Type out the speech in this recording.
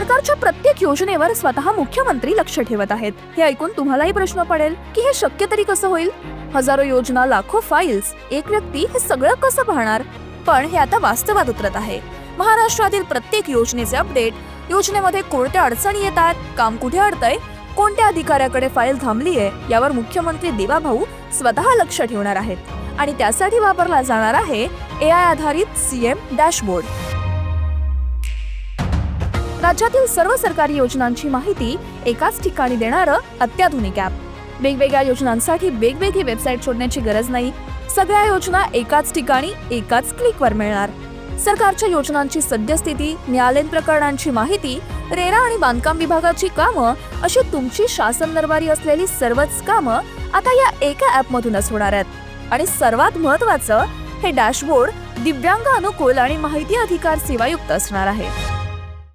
सरकारच्या प्रत्येक योजनेवर स्वतः मुख्यमंत्री लक्ष ठेवत आहेत. हे ऐकून तुम्हालाही प्रश्न पडेल की हे शक्य तरी कसं होईल? हजारो योजना लाखो फाईल्स एक व्यक्ती हे सगळं कसं पाहणार? पण हे आता वास्तवात उतरत आहे. महाराष्ट्रातील प्रत्येक योजनेचे अपडेट योजनेमध्ये कोणत्या अडचणी येतात काम कुठे अडतंय कोणत्या अधिकाऱ्याकडे फाईल थांबली आहे यावर मुख्यमंत्री देवाभाऊ स्वतः लक्ष ठेवणार आहेत. आणि त्यासाठी वापरला जाणार आहे ए आय आधारित सीएम डॅशबोर्ड राज्यातील सर्व सरकारी योजनांची माहिती एकाच ठिकाणी देणारं अत्याधुनिक ॲप वेगवेगळ्या योजनांसाठी वेगवेगळी वेबसाईट शोधण्याची गरज नाही. सगळ्या योजना एकाच ठिकाणी एकाच क्लिकवर मिळणार. सरकारच्या योजनांची सद्यस्थिती न्यायालयीन प्रकरणांची माहिती रेरा आणि बांधकाम विभागाची कामं अशी तुमची शासन दरबारी असलेली सर्वच कामं आता या एका ॲपमधूनच होणार आहेत. आणि सर्वात महत्त्वाचं हे डॅशबोर्ड दिव्यांग अनुकूल आणि माहिती अधिकार सेवायुक्त असणार आहे.